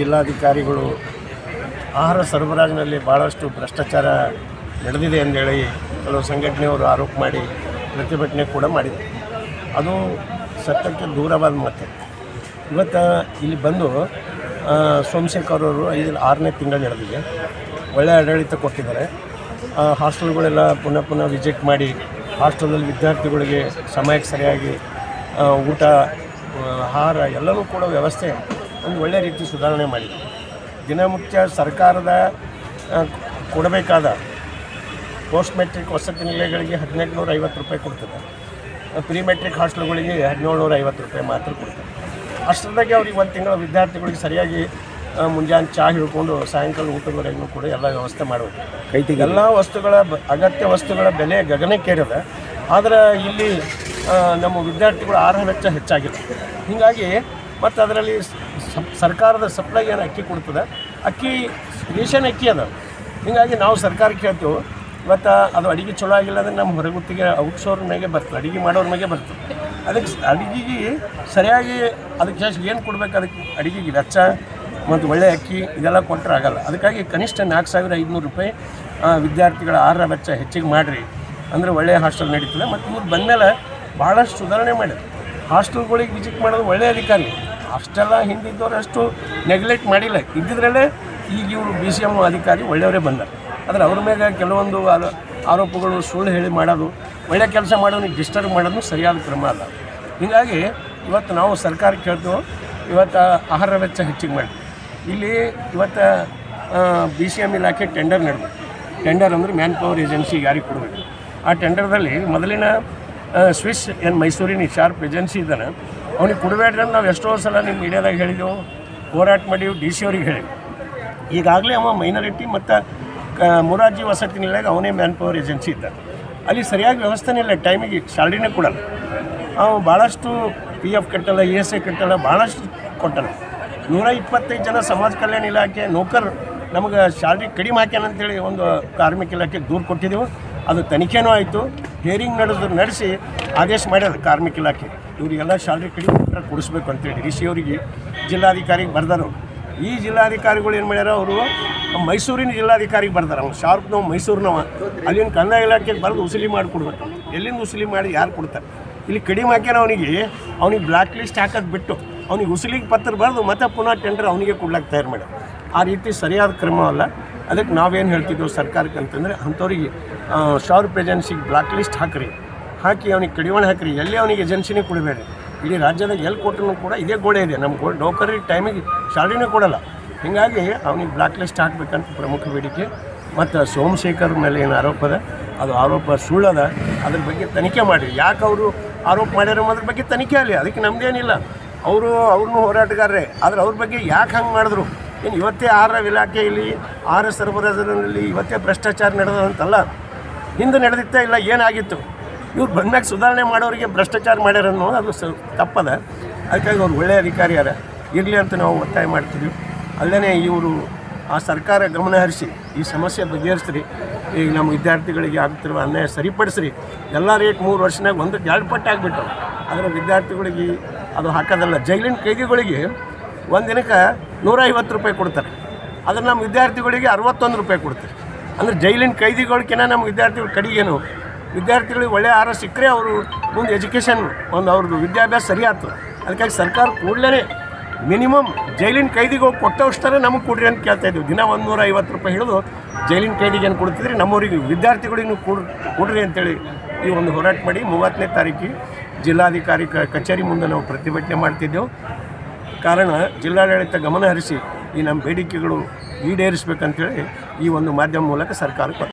ಜಿಲ್ಲಾಧಿಕಾರಿಗಳು ಆಹಾರ ಸರಬರಾಜಿನಲ್ಲಿ ಭಾಳಷ್ಟು ಭ್ರಷ್ಟಾಚಾರ ನಡೆದಿದೆ ಅಂದೇಳಿ ಕೆಲವು ಸಂಘಟನೆಯವರು ಆರೋಪ ಮಾಡಿ ಪ್ರತಿಭಟನೆ ಕೂಡ ಮಾಡಿದರು ಅದು ಸತ್ಯಕ್ಕೆ ದೂರವಾದ ಮಾತು. ಇವತ್ತು ಇಲ್ಲಿ ಬಂದು ಸೋಮಶೇಖರ್ ಅವರು ಐದು, ಆರನೇ ತಿಂಗಳು ನಡೆದಿದೆ. ಒಳ್ಳೆಯ ಆಡಳಿತ ಕೊಟ್ಟಿದ್ದಾರೆ. ಹಾಸ್ಟೆಲ್ಗಳೆಲ್ಲ ಪುನಃ ಪುನಃ ವಿಜಿಟ್ ಮಾಡಿ ಹಾಸ್ಟೆಲಲ್ಲಿ ವಿದ್ಯಾರ್ಥಿಗಳಿಗೆ ಸಮಯಕ್ಕೆ ಸರಿಯಾಗಿ ಊಟ ಆಹಾರ ಎಲ್ಲವೂ ಕೂಡ ವ್ಯವಸ್ಥೆ ಒಂದು ಒಳ್ಳೆಯ ರೀತಿ ಸುಧಾರಣೆ ಮಾಡಿದೆ. ದಿನನಿತ್ಯ ಸರ್ಕಾರದ ಕೊಡಬೇಕಾದ ಪೋಸ್ಟ್ ಮೆಟ್ರಿಕ್ ವಸತಿ ನಿಲಯಗಳಿಗೆ ಹದಿನೆಂಟು ನೂರ ಐವತ್ತು ರೂಪಾಯಿ ಕೊಡ್ತದೆ. ಪ್ರೀ ಮೆಟ್ರಿಕ್ ಹಾಸ್ಟೆಲ್ಗಳಿಗೆ ಹದಿನೇಳು ನೂರ ಐವತ್ತು ರೂಪಾಯಿ ಮಾತ್ರ ಕೊಡ್ತದೆ. ಅಷ್ಟರದಾಗೆ ಅವ್ರಿಗೆ ಒಂದು ತಿಂಗಳ ವಿದ್ಯಾರ್ಥಿಗಳಿಗೆ ಸರಿಯಾಗಿ ಮುಂಜಾನೆ ಚಹಾ ಹಿಡ್ಕೊಂಡು ಸಾಯಂಕಾಲ ಊಟದವರೆಗೂ ಕೂಡ ಎಲ್ಲ ವ್ಯವಸ್ಥೆ ಮಾಡಬೇಕು. ಎಲ್ಲ ವಸ್ತುಗಳ ಅಗತ್ಯ ವಸ್ತುಗಳ ಬೆಲೆ ಗಗನಕ್ಕೇರಿದೆ. ಆದರೆ ಇಲ್ಲಿ ನಮ್ಮ ವಿದ್ಯಾರ್ಥಿಗಳ ಆಹಾರ ವೆಚ್ಚ ಹೆಚ್ಚಾಗಿದೆ. ಹೀಗಾಗಿ ಮತ್ತು ಅದರಲ್ಲಿ ಸರ್ಕಾರದ ಸಪ್ಲೈ ಏನು ಅಕ್ಕಿ ಕೊಡ್ತದೆ. ಅಕ್ಕಿ ರೇಷನ್ ಅಕ್ಕಿ ಅದ. ಹೀಗಾಗಿ ನಾವು ಸರ್ಕಾರಕ್ಕೆ ಹೇಳ್ತೇವೆ ಇವತ್ತು ಅದು ಅಡುಗೆ ಚಲೋ ಆಗಿಲ್ಲ ಅಂದರೆ ನಮ್ಮ ಹೊರಗುತ್ತಿಗೆ ಔಟ್ಸೋರ್ ಮ್ಯಾಗೆ ಬರ್ತದೆ, ಅಡುಗೆ ಮಾಡೋರ ಮ್ಯಾಗೆ ಬರ್ತದೆ. ಅದಕ್ಕೆ ಅಡುಗೆಗೆ ಸರಿಯಾಗಿ ಅದಕ್ಕೆ ಎಷ್ಟು ಏನು ಕೊಡ್ಬೇಕು ಅದಕ್ಕೆ ಅಡುಗೆಗೆ ವೆಚ್ಚ ಮತ್ತು ಒಳ್ಳೆ ಅಕ್ಕಿ ಇದೆಲ್ಲ ಕೊಟ್ಟರೆ ಆಗಲ್ಲ. ಅದಕ್ಕಾಗಿ ಕನಿಷ್ಠ ನಾಲ್ಕು ಸಾವಿರ ಐದುನೂರು ರೂಪಾಯಿ ವಿದ್ಯಾರ್ಥಿಗಳ ಆಹಾರ ವೆಚ್ಚ ಹೆಚ್ಚಿಗೆ ಮಾಡಿರಿ. ಅಂದರೆ ಒಳ್ಳೆಯ ಹಾಸ್ಟೆಲ್ ನಡೀತದೆ. ಮತ್ತು ಇವ್ರು ಬಂದಮೇಲೆ ಭಾಳಷ್ಟು ಸುಧಾರಣೆ ಮಾಡಿದೆ ಹಾಸ್ಟೆಲ್ಗಳಿಗೆ ವಿಸಿಟ್ ಮಾಡೋದು ಒಳ್ಳೆಯ ಅಧಿಕಾರಿ. ಅಷ್ಟೆಲ್ಲ ಹಿಂದಿದ್ದವ್ರು ಅಷ್ಟು ನೆಗ್ಲೆಕ್ಟ್ ಮಾಡಿಲ್ಲ. ಇದ್ದಿದ್ರಲ್ಲೇ ಈಗ ಇವರು ಬಿ ಸಿ ಎಂ ಅಧಿಕಾರಿ ಒಳ್ಳೆಯವರೇ ಬಂದರು. ಆದರೆ ಅವ್ರ ಮೇಲೆ ಕೆಲವೊಂದು ಆರೋ- ಆರೋಪಗಳು, ಸುಳ್ಳು ಹೇಳಿ ಮಾಡೋದು, ಒಳ್ಳೆ ಕೆಲಸ ಮಾಡೋನಿಗೆ ಡಿಸ್ಟರ್ಬ್ ಮಾಡೋದು ಸರಿಯಾದ ಕ್ರಮ ಅಲ್ಲ. ಹೀಗಾಗಿ ಇವತ್ತು ನಾವು ಸರ್ಕಾರ ಕೇಳ್ತೇವೆ ಇವತ್ತು ಆಹಾರ ವೆಚ್ಚ ಹೆಚ್ಚಿಗೆ ಮಾಡಿ. ಇಲ್ಲಿ ಇವತ್ತು ಬಿ ಸಿ ಎಂ ಇಲಾಖೆ ಟೆಂಡರ್ ನಡೆದು ಟೆಂಡರ್ ಅಂದರೆ ಮ್ಯಾನ್ ಪವರ್ ಏಜೆನ್ಸಿ ಯಾರಿಗೆ ಕೊಡಬೇಕು? ಆ ಟೆಂಡರ್ದಲ್ಲಿ ಮೊದಲಿನ ಸ್ವಿಸ್ ಏನು ಮೈಸೂರಿನ ಶಾರ್ಪ್ ಏಜೆನ್ಸಿ ಇದ್ದಾನೆ ಅವ್ನಿಗೆ ಕೊಡಬೇಡ್ರಿ ಅಂತ ನಾವು ಎಷ್ಟೋ ಸಲ ನಿಮ್ಮ ಮೀಡಿಯಾದಾಗ ಹೇಳಿದೆವು, ಹೋರಾಟ ಮಾಡಿವು ಡಿ ಸಿ ಅವ್ರಿಗೆ ಹೇಳಿ ಈಗಾಗಲೇ ಅವ ಮೈನಾರಿಟಿ ಮತ್ತು ಮುರಾರ್ಜಿ ವಸತಿ ನಿಲಯಾಗ ಅವನೇ ಮ್ಯಾನ್ ಪವರ್ ಏಜೆನ್ಸಿ ಇದ್ದ ಅಲ್ಲಿ ಸರಿಯಾಗಿ ವ್ಯವಸ್ಥೆನೇ ಇಲ್ಲ, ಟೈಮಿಗೆ ಸ್ಯಾಲ್ರಿನೇ ಕೊಡಲ್ಲ. ಅವ ಭಾಳಷ್ಟು ಪಿ ಎಫ್ ಕಟ್ಟಲ್ಲ ಇ ಎಸ್ ಐ ಕಟ್ಟಲ್ಲ, ಭಾಳಷ್ಟು ಕೊಟ್ಟಲ್ಲ ನೂರ ಇಪ್ಪತ್ತೈದು ಜನ ಸಮಾಜ ಕಲ್ಯಾಣ ಇಲಾಖೆ ನೌಕರ್ ನಮಗೆ ಸ್ಯಾಲ್ರಿ ಕಡಿಮೆ ಹಾಕ್ಯಾನಂತೇಳಿ ಒಂದು ಕಾರ್ಮಿಕ ಇಲಾಖೆಗೆ ದೂರು ಕೊಟ್ಟಿದ್ದೆವು ಅದು ತನಿಖೆನೂ ಆಯಿತು ಹೇರಿಂಗ್ ನಡೆದು ನಡೆಸಿ ಆದೇಶ ಮಾಡ್ಯಾರ ಕಾರ್ಮಿಕ ಇಲಾಖೆ. ಇವರಿಗೆಲ್ಲ ಶಾಲೆ ಕಡಿಮೆ ಕೊಟ್ರೆ ಕೊಡಿಸ್ಬೇಕು ಅಂತೇಳಿ ಸಿ ಅವರಿಗೆ ಜಿಲ್ಲಾಧಿಕಾರಿಗೆ ಬರ್ದಾರು. ಈ ಜಿಲ್ಲಾಧಿಕಾರಿಗಳು ಏನು ಮಾಡ್ಯಾರ, ಅವರು ಮೈಸೂರಿನ ಜಿಲ್ಲಾಧಿಕಾರಿಗೆ ಬರ್ದಾರ. ಅವ್ನು ಶಾರ್ಪ್ನವ್ ಮೈಸೂರಿನವ ಅಲ್ಲಿನ ಕಂದಾಯ ಇಲಾಖೆಗೆ ಬರೆದು ಉಸುಲಿ ಮಾಡಿಕೊಡ್ಬೇಕು. ಎಲ್ಲಿಂದ ಉಸುಲಿ ಮಾಡಿ ಯಾರು ಕೊಡ್ತಾರೆ? ಇಲ್ಲಿ ಕಡಿಮೆ ಹಾಕ್ಯಾನ ಅವನಿಗೆ, ಅವ್ನಿಗೆ ಬ್ಲ್ಯಾಕ್ ಲಿಸ್ಟ್ ಹಾಕೋದು ಬಿಟ್ಟು, ಅವ್ನಿಗೆ ಉಸಿಲಿಗೆ ಪತ್ರ ಬರೆದು ಮತ್ತೆ ಪುನಃ ಟೆಂಡರ್ ಅವನಿಗೆ ಕೊಡ್ಲಾಕೆ ತಯಾರು ಮಾಡ್ಯಾರ. ಆ ರೀತಿ ಸರಿಯಾದ ಕ್ರಮ ಅಲ್ಲ ಅದಕ್ಕೆ ನಾವೇನು ಹೇಳ್ತಿದ್ದೆವು ಸರ್ಕಾರಕ್ಕೆ ಅಂತಂದರೆ, ಅಂಥವ್ರಿಗೆ ಶಾರ್ಪ್ ಏಜೆನ್ಸಿಗೆ ಬ್ಲಾಕ್ ಲಿಸ್ಟ್ ಹಾಕಿರಿ. ಹಾಕಿ ಅವನಿಗೆ ಕಡಿವಾಣ ಹಾಕಿರಿ. ಎಲ್ಲಿ ಅವನಿಗೆ ಏಜೆನ್ಸಿನೇ ಕೊಡಬೇಡಿ. ಇಡೀ ರಾಜ್ಯದಾಗ ಎಲ್ಲಿ ಕೊಟ್ಟರು ಕೂಡ ಇದೇ ಗೋಡೆ ಇದೆ. ನಮ್ಮ ಗೋ ನೌಕರಿ ಟೈಮಿಗೆ ಸ್ಯಾಲ್ರಿನೇ ಕೊಡಲ್ಲ. ಹೀಗಾಗಿ ಅವನಿಗೆ ಬ್ಲಾಕ್ ಲಿಸ್ಟ್ ಹಾಕಬೇಕಂತ ಪ್ರಮುಖ ಬೇಡಿಕೆ. ಮತ್ತು ಸೋಮಶೇಖರ್ ಮೇಲೆ ಏನು ಆರೋಪ ಅದ? ಅದು ಆರೋಪ ಸುಳ್ಳದ. ಅದ್ರ ಬಗ್ಗೆ ತನಿಖೆ ಮಾಡಿರಿ. ಯಾಕೆ ಅವರು ಆರೋಪ ಮಾಡ್ಯಾರ ಅದ್ರ ಬಗ್ಗೆ ತನಿಖೆ ಆಗಲಿ. ಅದಕ್ಕೆ ನಮ್ಮದೇನಿಲ್ಲ ಅವರು ಅವ್ರನ್ನೂ ಹೋರಾಟಗಾರರೇ. ಆದರೆ ಅವ್ರ ಬಗ್ಗೆ ಯಾಕೆ ಹಂಗೆ ಮಾಡಿದ್ರು? ಏನು ಇವತ್ತೇ ಆಹಾರ ಇಲಾಖೆಯಲ್ಲಿ ಆಹಾರ ಸರಬರಾಜಿನಲ್ಲಿ ಇವತ್ತೇ ಭ್ರಷ್ಟಾಚಾರ ನಡೆದಂತಲ್ಲ ಹಿಂದೆ ನಡೆದಿತ್ತ ಇಲ್ಲ ಏನಾಗಿತ್ತು? ಇವ್ರು ಬಂದಾಗ ಸುಧಾರಣೆ ಮಾಡೋರಿಗೆ ಭ್ರಷ್ಟಾಚಾರ ಮಾಡ್ಯಾರ ಅದು ಸ, ತಪ್ಪದ. ಅದಕ್ಕಾಗಿ ಅವ್ರು ಒಳ್ಳೆಯ ಅಧಿಕಾರಿ ಅದ ಇರಲಿ ಅಂತ ನಾವು ಒತ್ತಾಯ ಮಾಡ್ತೀವಿ. ಅಲ್ಲದೆ ಇವರು ಆ ಸರ್ಕಾರ ಗಮನ ಹರಿಸಿ, ಈ ಸಮಸ್ಯೆ ಬಗೆಹರಿಸ್ರಿ ಈಗ ನಮ್ಮ ವಿದ್ಯಾರ್ಥಿಗಳಿಗೆ ಆಗ್ತಿರುವ ಅನ್ಯಾಯ ಸರಿಪಡಿಸ್ರಿ. ಎಲ್ಲ ರೇಟ್ ಮೂರು ವರ್ಷನಾಗ ಒಂದು ಎರಡು ಪಟ್ಟು ಆಗಿಬಿಟ್ಟು ಅದರ ವಿದ್ಯಾರ್ಥಿಗಳಿಗೆ ಅದು ಹಾಕೋದಲ್ಲ. ಜೈಲಿನ ಕೈದಿಗಳಿಗೆ ಒಂದು ದಿನಕ್ಕೆ ನೂರ ಐವತ್ತು ರೂಪಾಯಿ ಕೊಡ್ತಾರೆ. ಅದನ್ನು ನಮ್ಮ ವಿದ್ಯಾರ್ಥಿಗಳಿಗೆ ಅರವತ್ತೊಂದು ರೂಪಾಯಿ ಕೊಡ್ತಾರೆ. ಅಂದರೆ ಜೈಲಿನ ಕೈದಿಗಳಿಗಿನ್ನ ನಮ್ಮ ವಿದ್ಯಾರ್ಥಿಗಳು ಕಡೆಗೇನು ವಿದ್ಯಾರ್ಥಿಗಳಿಗೆ ಒಳ್ಳೆಯ ಆಹಾರ ಸಿಕ್ಕರೆ ಅವರು ಮುಂದೆ ಎಜುಕೇಷನ್ ಒಂದು ಅವ್ರದ್ದು ವಿದ್ಯಾಭ್ಯಾಸ ಸರಿ ಆಗ್ತದೆ ಅದಕ್ಕಾಗಿ ಸರ್ಕಾರ ಕೂಡಲೇ ಮಿನಿಮಮ್ ಜೈಲಿನ ಕೈದಿಗೆ ಹೋಗಿ ಕೊಟ್ಟವಷ್ಟರ ನಮಗೆ ಕೊಡ್ರಿ ಅಂತ ಕೇಳ್ತಾ ಇದ್ದೀವಿ ದಿನ ಒಂದು ನೂರ ಐವತ್ತು ರೂಪಾಯಿ ಹಿಡಿದು ಜೈಲಿನ ಕೈದಿಗೆ ಏನು ಕೊಡ್ತಿದ್ರಿ? ನಮ್ಮವರಿಗೆ ವಿದ್ಯಾರ್ಥಿಗಳಿಗೂ ಕೊಡ್, ಕೊಡ್ರಿ ಅಂತೇಳಿ ಈ ಒಂದು ಹೋರಾಟ ಮಾಡಿ ಮೂವತ್ತನೇ ತಾರೀಕಿಗೆ ಜಿಲ್ಲಾಧಿಕಾರಿ ಕಚೇರಿ ಮುಂದೆ ನಾವು ಪ್ರತಿಭಟನೆ ಮಾಡ್ತಿದ್ದೆವು. ಕಾರಣ ಜಿಲ್ಲಾಡಳಿತ ಗಮನ ಹರಿಸಿ ಈ ನಮ್ಮ ಬೇಡಿಕೆಗಳು ಈಡೇರಿಸಬೇಕಂತೇಳಿ ಈ ಒಂದು ಮಾಧ್ಯಮ ಮೂಲಕ ಸರ್ಕಾರಕ್ಕೆ